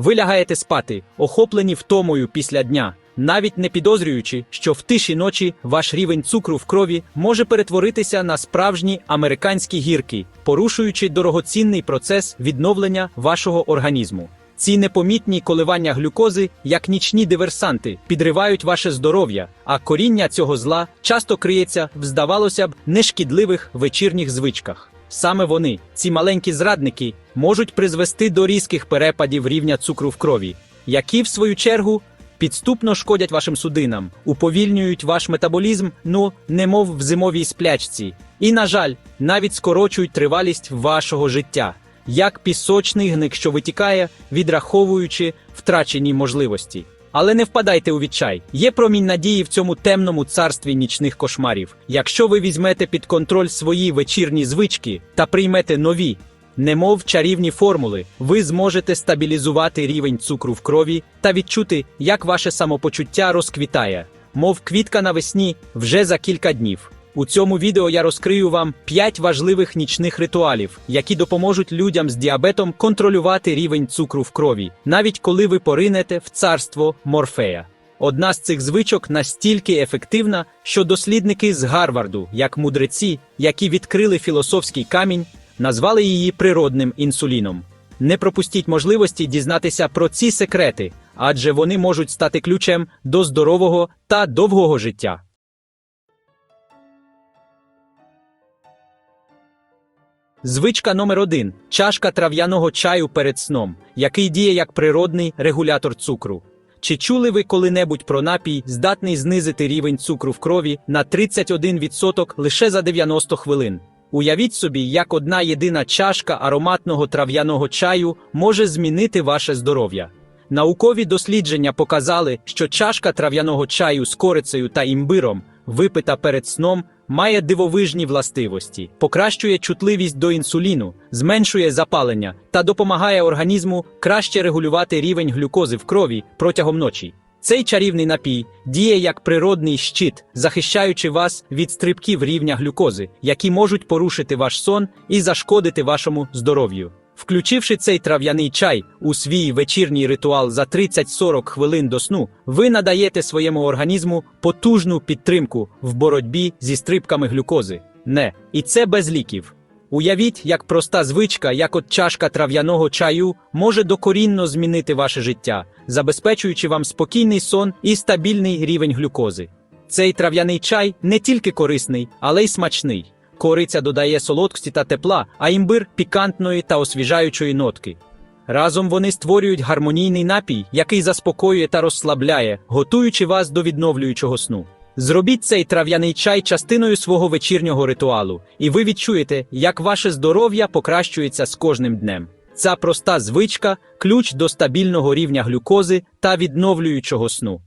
Ви лягаєте спати, охоплені втомою після дня, навіть не підозрюючи, що в тиші ночі ваш рівень цукру в крові може перетворитися на справжні американські гірки, порушуючи дорогоцінний процес відновлення вашого організму. Ці непомітні коливання глюкози, як нічні диверсанти, підривають ваше здоров'я, а коріння цього зла часто криється в, здавалося б, нешкідливих вечірніх звичках. Саме вони, ці маленькі зрадники, можуть призвести до різких перепадів рівня цукру в крові, які, в свою чергу, підступно шкодять вашим судинам, уповільнюють ваш метаболізм, ну, немов в зимовій сплячці, і, на жаль, навіть скорочують тривалість вашого життя, як пісочний гник, що витікає, відраховуючи втрачені можливості. Але не впадайте у відчай. Є промінь надії в цьому темному царстві нічних кошмарів. Якщо ви візьмете під контроль свої вечірні звички та приймете нові, немов чарівні формули, ви зможете стабілізувати рівень цукру в крові та відчути, як ваше самопочуття розквітає, мов квітка навесні вже за кілька днів. У цьому відео я розкрию вам 5 важливих нічних ритуалів, які допоможуть людям з діабетом контролювати рівень цукру в крові, навіть коли ви поринете в царство морфея. Одна з цих звичок настільки ефективна, що дослідники з Гарварду, як мудреці, які відкрили філософський камінь, назвали її природним інсуліном. Не пропустіть можливості дізнатися про ці секрети, адже вони можуть стати ключем до здорового та довгого життя. Звичка номер один чашка трав'яного чаю перед сном, який діє як природний регулятор цукру. Чи чули ви коли-небудь про напій, здатний знизити рівень цукру в крові на 31% лише за 90 хвилин? Уявіть собі, як одна єдина чашка ароматного трав'яного чаю може змінити ваше здоров'я. Наукові дослідження показали, що чашка трав'яного чаю з корицею та імбиром, випита перед сном, має дивовижні властивості, покращує чутливість до інсуліну, зменшує запалення та допомагає організму краще регулювати рівень глюкози в крові протягом ночі. Цей чарівний напій діє як природний щит, захищаючи вас від стрибків рівня глюкози, які можуть порушити ваш сон і зашкодити вашому здоров'ю. Включивши цей трав'яний чай у свій вечірній ритуал за 30-40 хвилин до сну, ви надаєте своєму організму потужну підтримку в боротьбі зі стрибками глюкози. Не, і це без ліків. Уявіть, як проста звичка, як от чашка трав'яного чаю, може докорінно змінити ваше життя, забезпечуючи вам спокійний сон і стабільний рівень глюкози. Цей трав'яний чай не тільки корисний, але й смачний. Кориця додає солодкості та тепла, а імбир пікантної та освіжаючої нотки. Разом вони створюють гармонійний напій, який заспокоює та розслабляє, готуючи вас до відновлюючого сну. Зробіть цей трав'яний чай частиною свого вечірнього ритуалу, і ви відчуєте, як ваше здоров'я покращується з кожним днем. Ця проста звичка ключ до стабільного рівня глюкози та відновлюючого сну.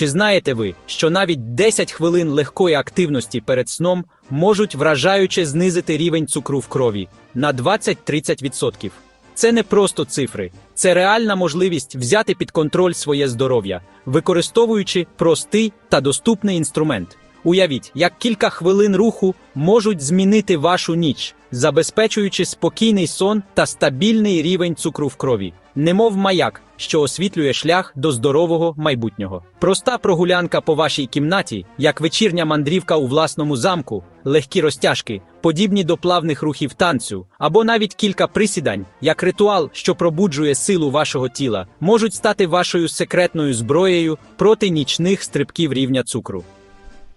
Чи знаєте ви, що навіть 10 хвилин легкої активності перед сном можуть вражаюче знизити рівень цукру в крові на 20-30%? Це не просто цифри, це реальна можливість взяти під контроль своє здоров'я, використовуючи простий та доступний інструмент. Уявіть, як кілька хвилин руху можуть змінити вашу ніч, забезпечуючи спокійний сон та стабільний рівень цукру в крові, немов маяк, що освітлює шлях до здорового майбутнього. Проста прогулянка по вашій кімнаті, як вечірня мандрівка у власному замку, легкі розтяжки, подібні до плавних рухів танцю, або навіть кілька присідань, як ритуал, що пробуджує силу вашого тіла, можуть стати вашою секретною зброєю проти нічних стрибків рівня цукру.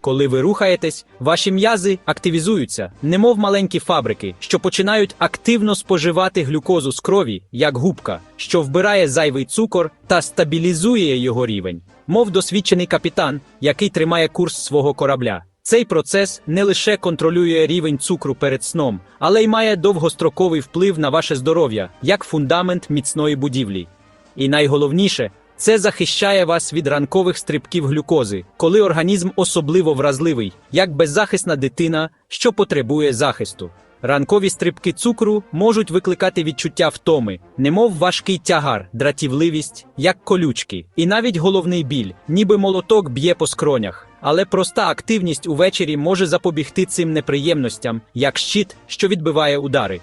Коли ви рухаєтесь, ваші м'язи активізуються, немов маленькі фабрики, що починають активно споживати глюкозу з крові, як губка, що вбирає зайвий цукор та стабілізує його рівень, мов досвідчений капітан, який тримає курс свого корабля. Цей процес не лише контролює рівень цукру перед сном, але й має довгостроковий вплив на ваше здоров'я, як фундамент міцної будівлі. І найголовніше, це захищає вас від ранкових стрибків глюкози, коли організм особливо вразливий, як беззахисна дитина, що потребує захисту. Ранкові стрибки цукру можуть викликати відчуття втоми, немов важкий тягар, дратівливість, як колючки, і навіть головний біль, ніби молоток б'є по скронях. Але проста активність увечері може запобігти цим неприємностям, як щит, що відбиває удари.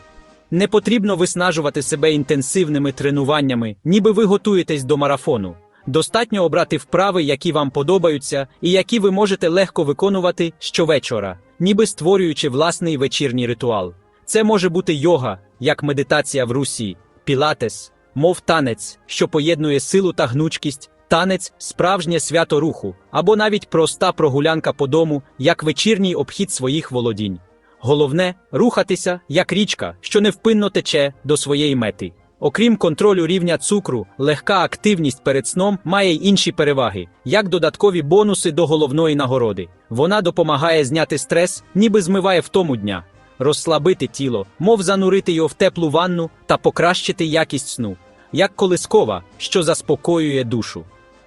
Не потрібно виснажувати себе інтенсивними тренуваннями, ніби ви готуєтесь до марафону. Достатньо обрати вправи, які вам подобаються, і які ви можете легко виконувати щовечора, ніби створюючи власний вечірній ритуал. Це може бути йога, як медитація в русі, пілатес, мов танець, що поєднує силу та гнучкість, танець справжнє свято руху, або навіть проста прогулянка по дому, як вечірній обхід своїх володінь. Головне рухатися як річка, що невпинно тече до своєї мети. Окрім контролю рівня цукру, легка активність перед сном має й інші переваги, як додаткові бонуси до головної нагороди. Вона допомагає зняти стрес, ніби змиває втому дня, розслабити тіло, мов занурити його в теплу ванну та покращити якість сну, як колискова, що заспокоює душу.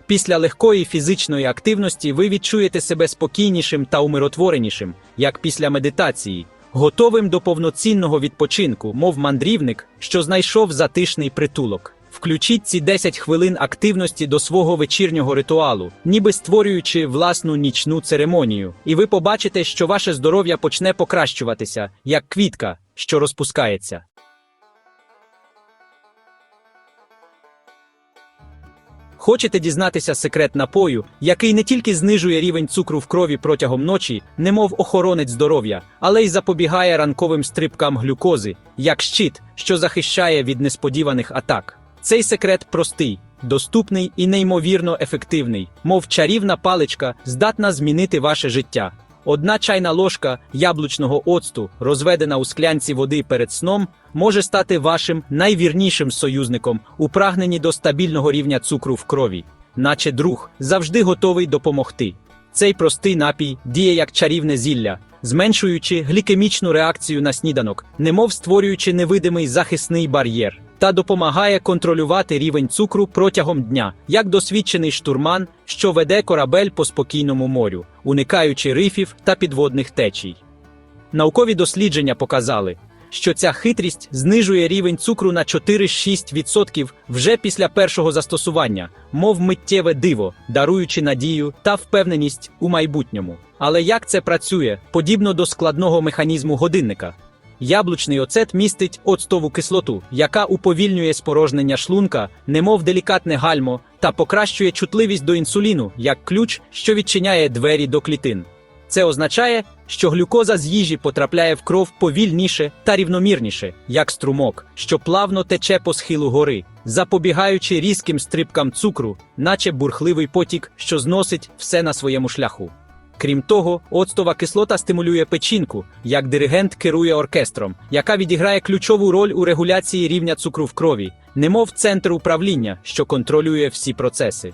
Після легкої фізичної активності ви відчуєте себе спокійнішим та умиротворенішим, як після медитації, готовим до повноцінного відпочинку, мов мандрівник, що знайшов затишний притулок. Включіть ці 10 хвилин активності до свого вечірнього ритуалу, ніби створюючи власну нічну церемонію, і ви побачите, що ваше здоров'я почне покращуватися, як квітка, що розпускається. Хочете дізнатися секрет напою, який не тільки знижує рівень цукру в крові протягом ночі, немов охоронець здоров'я, але й запобігає ранковим стрибкам глюкози, як щит, що захищає від несподіваних атак. Цей секрет простий, доступний і неймовірно ефективний, мов чарівна паличка, здатна змінити ваше життя. Одна чайна ложка яблучного оцту, розведена у склянці води перед сном, може стати вашим найвірнішим союзником у прагненні до стабільного рівня цукру в крові, наче друг завжди готовий допомогти. Цей простий напій діє як чарівне зілля, зменшуючи глікемічну реакцію на сніданок, немов створюючи невидимий захисний бар'єр, та допомагає контролювати рівень цукру протягом дня, як досвідчений штурман, що веде корабель по спокійному морю, уникаючи рифів та підводних течій. Наукові дослідження показали, що ця хитрість знижує рівень цукру на 4-6% вже після першого застосування, мов миттєве диво, даруючи надію та впевненість у майбутньому. Але як це працює, подібно до складного механізму годинника? Яблучний оцет містить оцтову кислоту, яка уповільнює спорожнення шлунка, немов делікатне гальмо, та покращує чутливість до інсуліну, як ключ, що відчиняє двері до клітин. Це означає, що глюкоза з їжі потрапляє в кров повільніше та рівномірніше, як струмок, що плавно тече по схилу гори, запобігаючи різким стрибкам цукру, наче бурхливий потік, що зносить все на своєму шляху. Крім того, оцтова кислота стимулює печінку, як диригент керує оркестром, яка відіграє ключову роль у регуляції рівня цукру в крові, немов центр управління, що контролює всі процеси.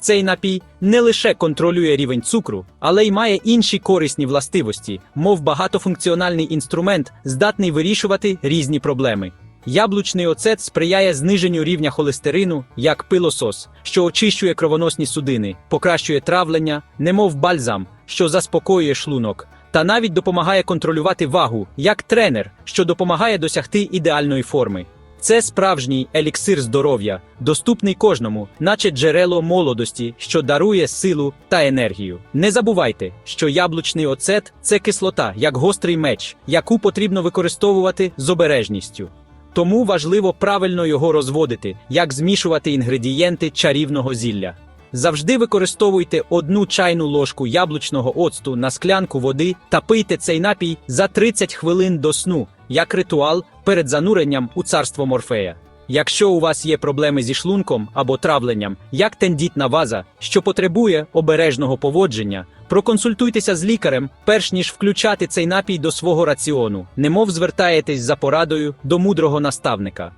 Цей напій не лише контролює рівень цукру, але й має інші корисні властивості, мов багатофункціональний інструмент, здатний вирішувати різні проблеми. Яблучний оцет сприяє зниженню рівня холестерину, як пилосос, що очищує кровоносні судини, покращує травлення, немов бальзам, що заспокоює шлунок, та навіть допомагає контролювати вагу, як тренер, що допомагає досягти ідеальної форми. Це справжній еліксир здоров'я, доступний кожному, наче джерело молодості, що дарує силу та енергію. Не забувайте, що яблучний оцет це кислота, як гострий меч, яку потрібно використовувати з обережністю. Тому важливо правильно його розводити, як змішувати інгредієнти чарівного зілля. Завжди використовуйте одну чайну ложку яблучного оцту на склянку води та пийте цей напій за 30 хвилин до сну, як ритуал перед зануренням у царство морфея. Якщо у вас є проблеми зі шлунком або травленням, як тендітна ваза, що потребує обережного поводження, проконсультуйтеся з лікарем, перш ніж включати цей напій до свого раціону, немов звертаєтесь за порадою до мудрого наставника.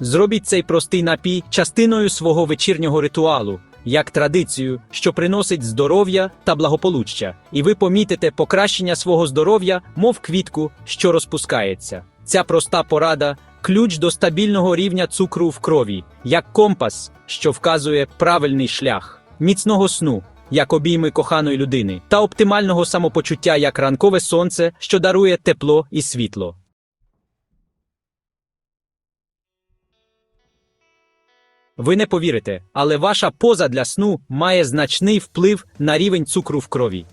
Зробіть цей простий напій частиною свого вечірнього ритуалу, як традицію, що приносить здоров'я та благополуччя, і ви помітите покращення свого здоров'я, мов квітку, що розпускається. Ця проста порада ключ до стабільного рівня цукру в крові, як компас, що вказує правильний шлях, міцного сну, як обійми коханої людини, та оптимального самопочуття як ранкове сонце, що дарує тепло і світло. Ви не повірите, але ваша поза для сну має значний вплив на рівень цукру в крові.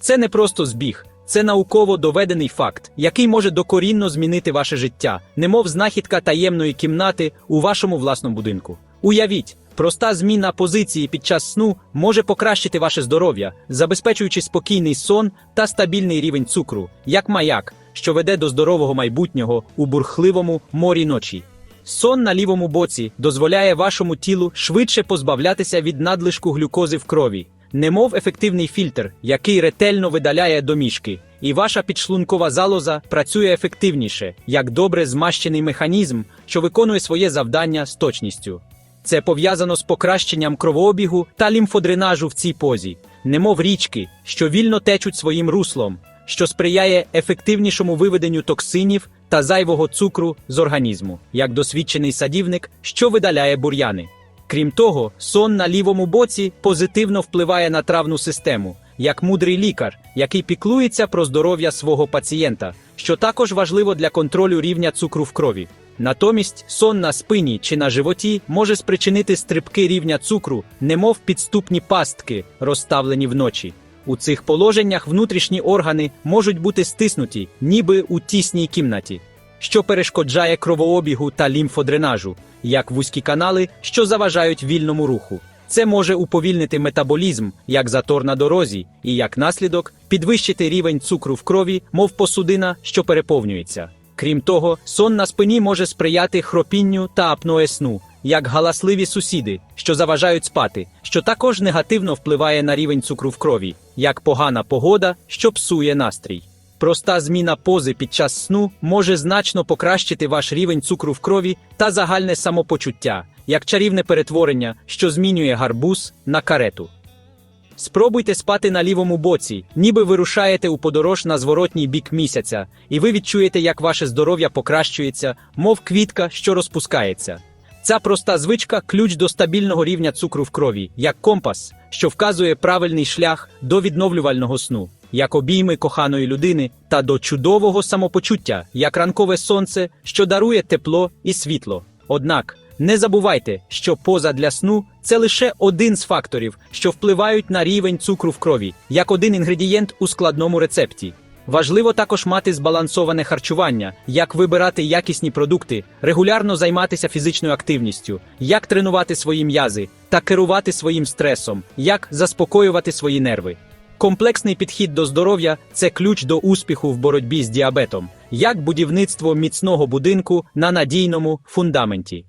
Це не просто збіг, це науково доведений факт, який може докорінно змінити ваше життя, немов знахідка таємної кімнати у вашому власному будинку. Уявіть, проста зміна позиції під час сну може покращити ваше здоров'я, забезпечуючи спокійний сон та стабільний рівень цукру, як маяк, що веде до здорового майбутнього у бурхливому морі ночі. Сон на лівому боці дозволяє вашому тілу швидше позбавлятися від надлишку глюкози в крові, немов ефективний фільтр, який ретельно видаляє домішки, і ваша підшлункова залоза працює ефективніше, як добре змащений механізм, що виконує своє завдання з точністю. Це пов'язано з покращенням кровообігу та лімфодренажу в цій позі, немов річки, що вільно течуть своїм руслом, що сприяє ефективнішому виведенню токсинів та зайвого цукру з організму, як досвідчений садівник, що видаляє бур'яни. Крім того, сон на лівому боці позитивно впливає на травну систему, як мудрий лікар, який піклується про здоров'я свого пацієнта, що також важливо для контролю рівня цукру в крові. Натомість сон на спині чи на животі може спричинити стрибки рівня цукру, немов підступні пастки, розставлені вночі. У цих положеннях внутрішні органи можуть бути стиснуті, ніби у тісній кімнаті, що перешкоджає кровообігу та лімфодренажу, як вузькі канали, що заважають вільному руху. Це може уповільнити метаболізм, як затор на дорозі, і як наслідок підвищити рівень цукру в крові, мов посудина, що переповнюється. Крім того, сон на спині може сприяти хропінню та апное сну, як галасливі сусіди, що заважають спати, що також негативно впливає на рівень цукру в крові, як погана погода, що псує настрій. Проста зміна пози під час сну може значно покращити ваш рівень цукру в крові та загальне самопочуття, як чарівне перетворення, що змінює гарбуз на карету. Спробуйте спати на лівому боці, ніби ви рушаєте у подорож на зворотній бік місяця, і ви відчуєте, як ваше здоров'я покращується, мов квітка, що розпускається. Ця проста звичка ключ до стабільного рівня цукру в крові, як компас, що вказує правильний шлях до відновлювального сну, як обійми коханої людини та до чудового самопочуття, як ранкове сонце, що дарує тепло і світло. Однак не забувайте, що поза для сну це лише один з факторів, що впливають на рівень цукру в крові, як один інгредієнт у складному рецепті. Важливо також мати збалансоване харчування, як вибирати якісні продукти, регулярно займатися фізичною активністю, як тренувати свої м'язи та керувати своїм стресом, як заспокоювати свої нерви. Комплексний підхід до здоров'я це ключ до успіху в боротьбі з діабетом, як будівництво міцного будинку на надійному фундаменті.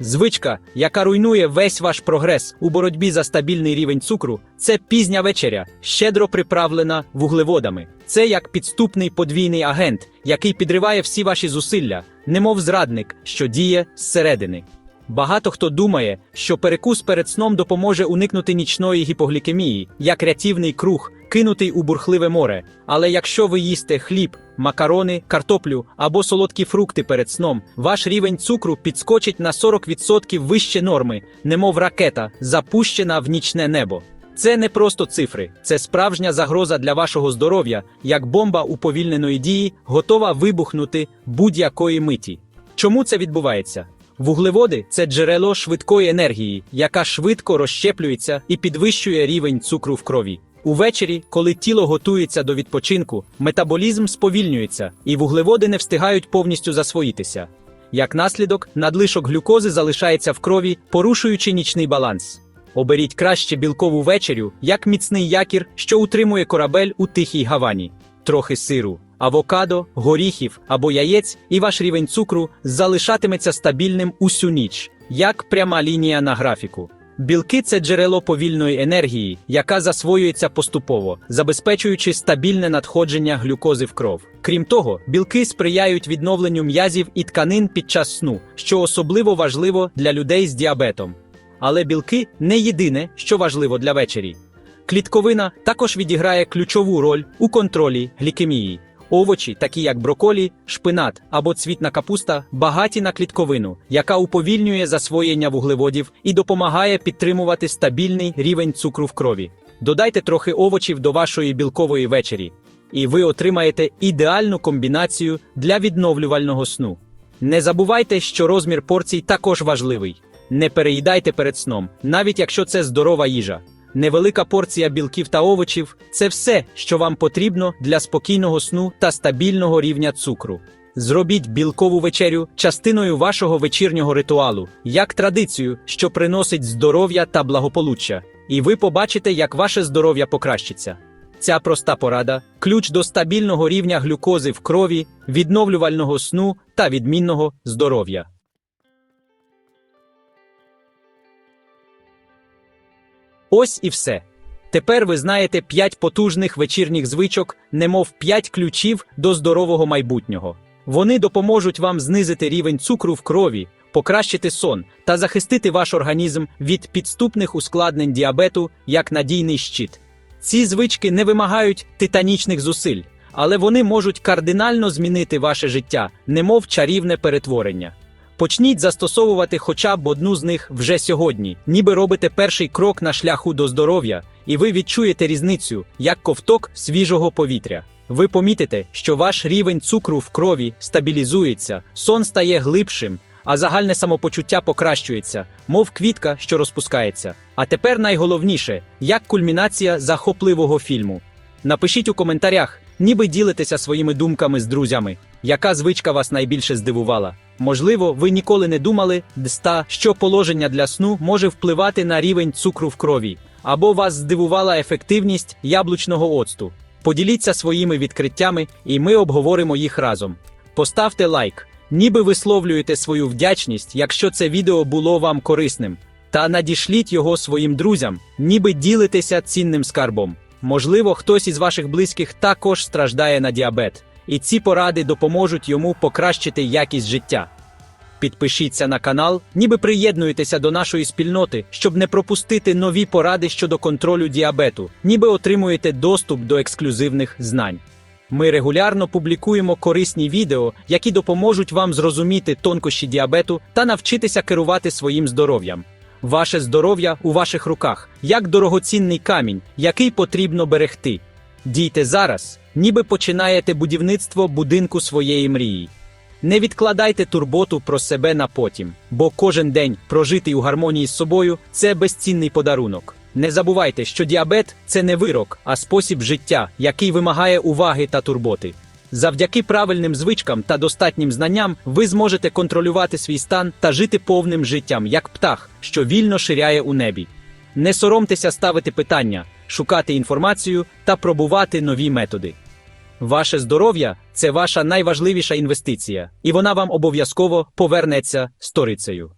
Звичка, яка руйнує весь ваш прогрес у боротьбі за стабільний рівень цукру, це пізня вечеря, щедро приправлена вуглеводами. Це як підступний подвійний агент, який підриває всі ваші зусилля, немов зрадник, що діє зсередини. Багато хто думає, що перекус перед сном допоможе уникнути нічної гіпоглікемії, як рятівний круг, кинутий у бурхливе море. Але якщо ви їсте хліб, макарони, картоплю або солодкі фрукти перед сном, ваш рівень цукру підскочить на 40% вище норми, немов ракета, запущена в нічне небо. Це не просто цифри, це справжня загроза для вашого здоров'я, як бомба уповільненої дії, готова вибухнути будь-якої миті. Чому це відбувається? Вуглеводи це джерело швидкої енергії, яка швидко розщеплюється і підвищує рівень цукру в крові. Увечері, коли тіло готується до відпочинку, метаболізм сповільнюється, і вуглеводи не встигають повністю засвоїтися. Як наслідок, надлишок глюкози залишається в крові, порушуючи нічний баланс. Оберіть краще білкову вечерю, як міцний якір, що утримує корабель у тихій гавані. Трохи сиру, авокадо, горіхів або яєць, і ваш рівень цукру залишатиметься стабільним усю ніч, як пряма лінія на графіку. Білки це джерело повільної енергії, яка засвоюється поступово, забезпечуючи стабільне надходження глюкози в кров. Крім того, білки сприяють відновленню м'язів і тканин під час сну, що особливо важливо для людей з діабетом. Але білки не єдине, що важливо для вечері. Клітковина також відіграє ключову роль у контролі глікемії. Овочі, такі як броколі, шпинат або цвітна капуста, багаті на клітковину, яка уповільнює засвоєння вуглеводів і допомагає підтримувати стабільний рівень цукру в крові. Додайте трохи овочів до вашої білкової вечері. і ви отримаєте ідеальну комбінацію для відновлювального сну. Не забувайте, що розмір порцій також важливий. Не переїдайте перед сном, навіть якщо це здорова їжа. Невелика порція білків та овочів це все, що вам потрібно для спокійного сну та стабільного рівня цукру. Зробіть білкову вечерю частиною вашого вечірнього ритуалу, як традицію, що приносить здоров'я та благополуччя, і ви побачите, як ваше здоров'я покращиться. Ця проста порада ключ до стабільного рівня глюкози в крові, відновлювального сну та відмінного здоров'я. Ось і все. Тепер ви знаєте 5 потужних вечірніх звичок, немов 5 ключів до здорового майбутнього. Вони допоможуть вам знизити рівень цукру в крові, покращити сон та захистити ваш організм від підступних ускладнень діабету як надійний щит. Ці звички не вимагають титанічних зусиль, але вони можуть кардинально змінити ваше життя, немов чарівне перетворення. Почніть застосовувати хоча б одну з них вже сьогодні, ніби робите перший крок на шляху до здоров'я, і ви відчуєте різницю, як ковток свіжого повітря. Ви помітите, що ваш рівень цукру в крові стабілізується, сон стає глибшим, а загальне самопочуття покращується, мов квітка, що розпускається. А тепер найголовніше, як кульмінація захопливого фільму. Напишіть у коментарях, ніби ділитеся своїми думками з друзями, яка звичка вас найбільше здивувала. Можливо, ви ніколи не думали, дста, що положення для сну може впливати на рівень цукру в крові, або вас здивувала ефективність яблучного оцту. Поділіться своїми відкриттями, і ми обговоримо їх разом. Поставте лайк, ніби висловлюєте свою вдячність, якщо це відео було вам корисним, та надішліть його своїм друзям, ніби ділитеся цінним скарбом. Можливо, хтось із ваших близьких також страждає на діабет, і ці поради допоможуть йому покращити якість життя. Підпишіться на канал, ніби приєднуєтеся до нашої спільноти, щоб не пропустити нові поради щодо контролю діабету, ніби отримуєте доступ до ексклюзивних знань. Ми регулярно публікуємо корисні відео, які допоможуть вам зрозуміти тонкощі діабету та навчитися керувати своїм здоров'ям. Ваше здоров'я у ваших руках, як дорогоцінний камінь, який потрібно берегти. Дійте зараз, ніби починаєте будівництво будинку своєї мрії. Не відкладайте турботу про себе на потім, бо кожен день, прожитий у гармонії з собою, це безцінний подарунок. Не забувайте, що діабет це не вирок, а спосіб життя, який вимагає уваги та турботи. Завдяки правильним звичкам та достатнім знанням ви зможете контролювати свій стан та жити повним життям, як птах, що вільно ширяє у небі. Не соромтеся ставити питання, шукати інформацію та пробувати нові методи. Ваше здоров'я це ваша найважливіша інвестиція, і вона вам обов'язково повернеться сторицею.